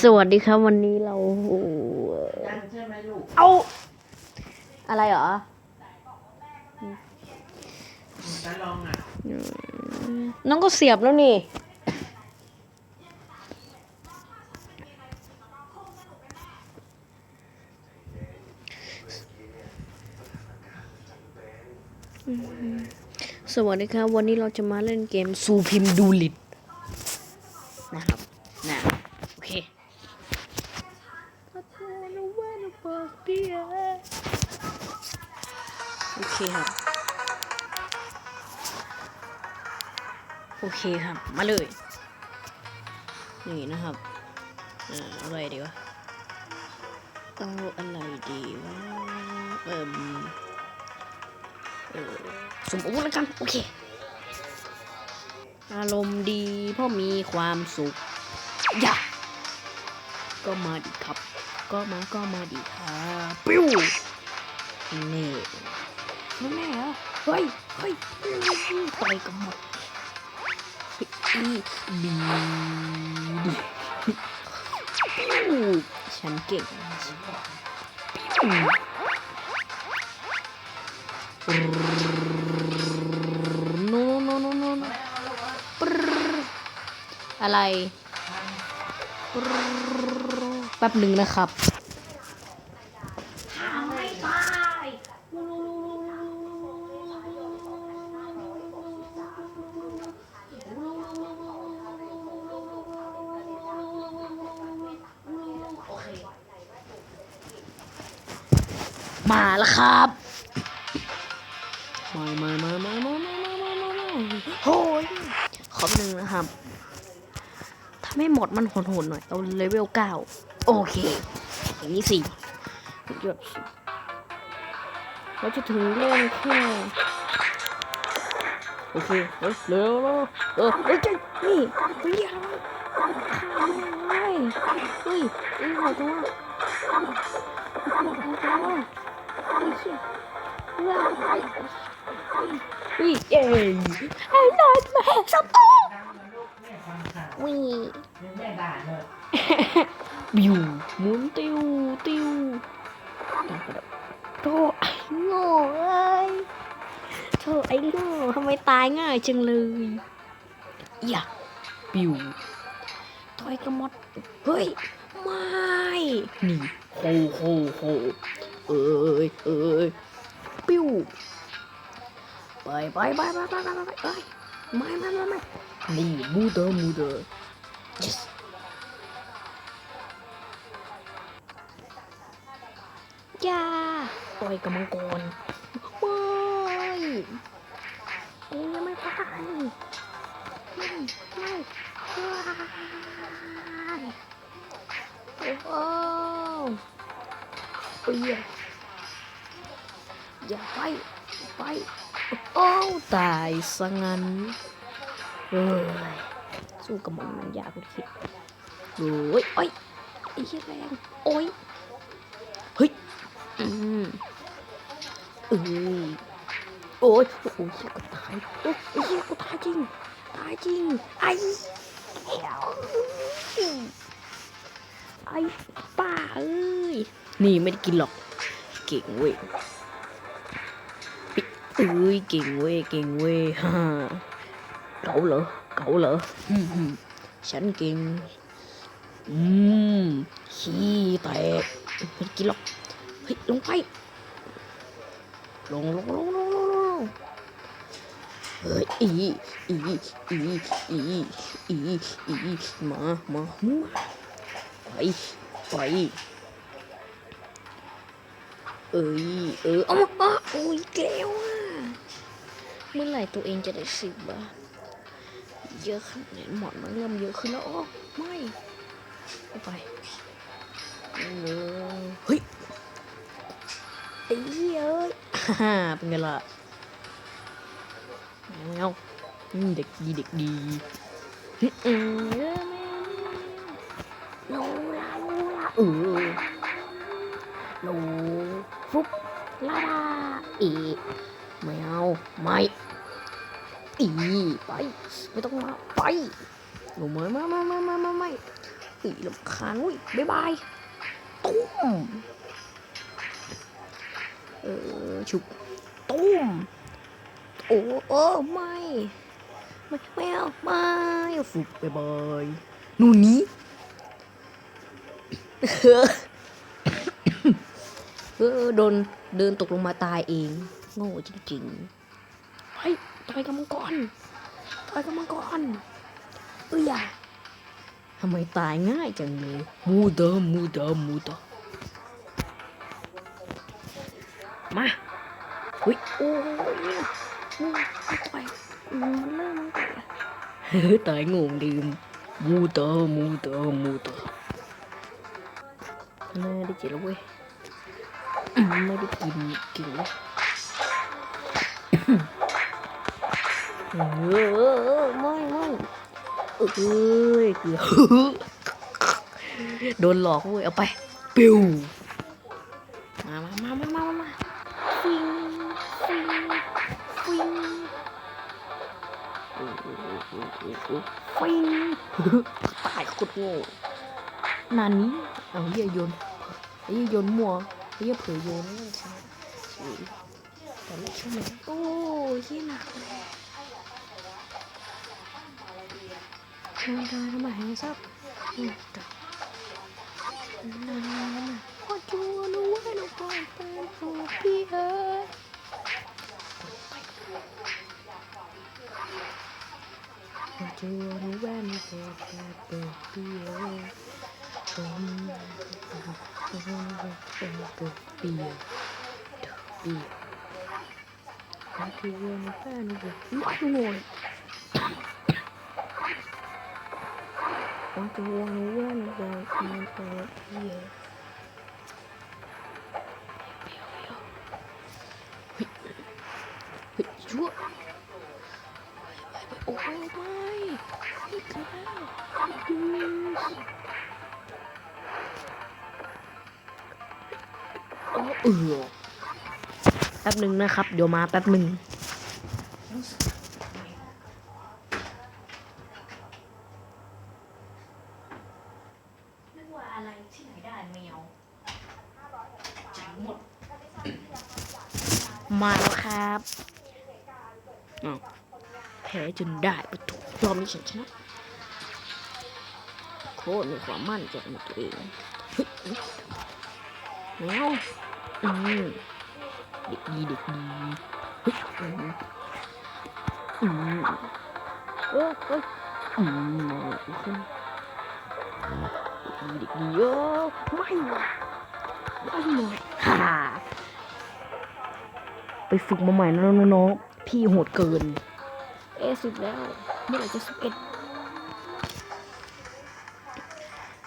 สวัสดีครับวันนี้เรายังใช่ไหมลูกเอาอะไรเหรอจะลองอะน้องก็เสียบแล้วนี่ สวัสดีครับ วันนี้เราจะมาเล่นเกมซูพิมดูลิดนะครับนะโอเคโอเคครับ โอเคครับ มาเลย นี่นะครับเอออาอะไรดีวะเอาอะไรดีวะเอ่มเออ สมมติแล้วกัน โอเค อารมณ์ดีเพราะมีความสุข อย่าก็มาดีครับ ก็มาก็มาดีครับปิ้วนี่นั่แน่เหรอเฮ้ยเฮ้ยต่อยกันหมดอีดีดีปิ้วฉันเก่งปิ้ว อะไรแป๊บหนึ่งนะครับมาแล้วครับมามามามามามามามามามาโอ้ยขอหนึ่งนะครับถ้า ไม่หมดมันโหดๆหน่อยเอาเลเวลเก้าโอเค อย่างนี้สิเยอะสิเราจะถึงเล่นแค่โอเคเฮ้ยเร็วเร็วเออเฮ้ยเจ๊นี่เฮ้ยอะไรข้ามไม่ได้เฮ้ยเฮ้ยหัวตัวหัวตัวเฮ้ยเชี่ยเฮ้ยเฮ้ยเย้ไอ้นายแม่สต๊อกดัง นะลูกเนี่ยฟังข่าววิยังแม่ด่าเลยบิวหมุนติวติ้วโธ่ไอ้โง่เอ้ยโธ่ไอ้โง่ทำไมตายง่ายจังเลยอย่าบิวถอยกระมดเฮ้ยไม่นี่โฮโฮโฮเอ้ยเอ้ยปิ้วไปไปไปไปไปไปไปไม่ไม่ไม่ไม่นี่มูเดอร์มูเดอร์ yes ต่อยกับมังกรไม่เอ้ยยังไม่ตายไม่ไม่ไม่โอ้โหเอ้ยอย่าไปไปโอ้ตายซะงั้นเอ้ยสู้กับมันมันยากกว่าคิดโอ้ยโอ้ยไอ้เหี้ยแรงโอ้ย เอ้ยโอ้ยโอ้ยก็ตายโอ้ยไอ้เหี้ยก็ตายจริงตายจริงไอ้เฮ้ยไอ้ป้าเอ้ยนี่ไม่ได้กินหรอก เก่งเว้ยปิเอ้ยเก่งเว้ยเก่งเว้ยฮ่าเก๋าเหรอเก๋าเหรออืมอืมฉันเก่งอืมขี้แตกไม่ได้กินหรอกเฮ้ยลงไป ลงลงลงลงลงเฮ้ยอีอีอีอีอีอีมามามาไปไปเอ้ยเออเอามาอะโอ้ยแก้วอะเมื่อไหร่ตัวเองจะได้สิบบาทเยอะขนาดนี้หมอนมันเริ่มเยอะขึ้นแล้วโอ้ไม่ไปเฮ้ยไอ้เหี้ยเอ้ย ฮ่าเป็นไงล่ะแมวอืมเด็กดีเด็กดีเออโนลาโนลาเออโนฟุบลาดาเอไม่เอาไม่อีไปไม่ต้องมาไปหนูมามามามามามาไม่อีลำคาญอุ้ยบ๊ายบายตุ้ม เออฉุกตุ้มโอ้โอ้ไม่ไม่ไม่เอาไม่ฟุบบ๊ายบายหนูหนี้เออโดนเดินตกลงมาตายเอง โง่จริงๆไปตายกับมังกรตายกับมังกรเอ้ยอย่าทำไมตายง่ายจังเลยมูเดอมูเดอมูเดอ มาอุ้ยโอ้ยมูไปมันเริ่มไปเฮ้ยตายงงลืมมูเดอมูเดอมูเดอร์น่าได้เจ็บแล้วเว้ยไม่ได้กินกินเลยเออไม่ไม่เอ้ยเกือบโดนหลอกเว้ยเอาไป ปิว ฟิงตายโคตรโง่นานนี้เอาเหี้ยโยนไอ้โยนมัวไอ้เผยโยนนี่ใช่แต่ไม่ช่วยมันโอ้ยหนักเลยมันได้ทำไมให้ซับอืมจ้ะมันได้ทำไม พอจัวรู้ว่าเราปล่อยไปสู่พี่เอ๋ยผมเปี เออเออแป๊บหนึ่งนะครับ เดี๋ยวมาแป๊บหนึ่งนึกว่าอะไรที่ไหนได้แมวจังหมดมาแล้วครับอ้าวแพ้จนได้ปะทุกรอบนี้ฉันชนะโค ตรมีความมั่นใจในตัวเองแมวอืมเด็กดีเด็กดีอืมอืมเออเอยอืมมองอีกคนเด็กดีเด็กดีเออไม่ไม่หน่อยฮ่าไปฝึกมาใหม่นะน้องๆพี่โหดเกิน เอสิบแล้วเมื่อไหร่จะสิบเอ็ด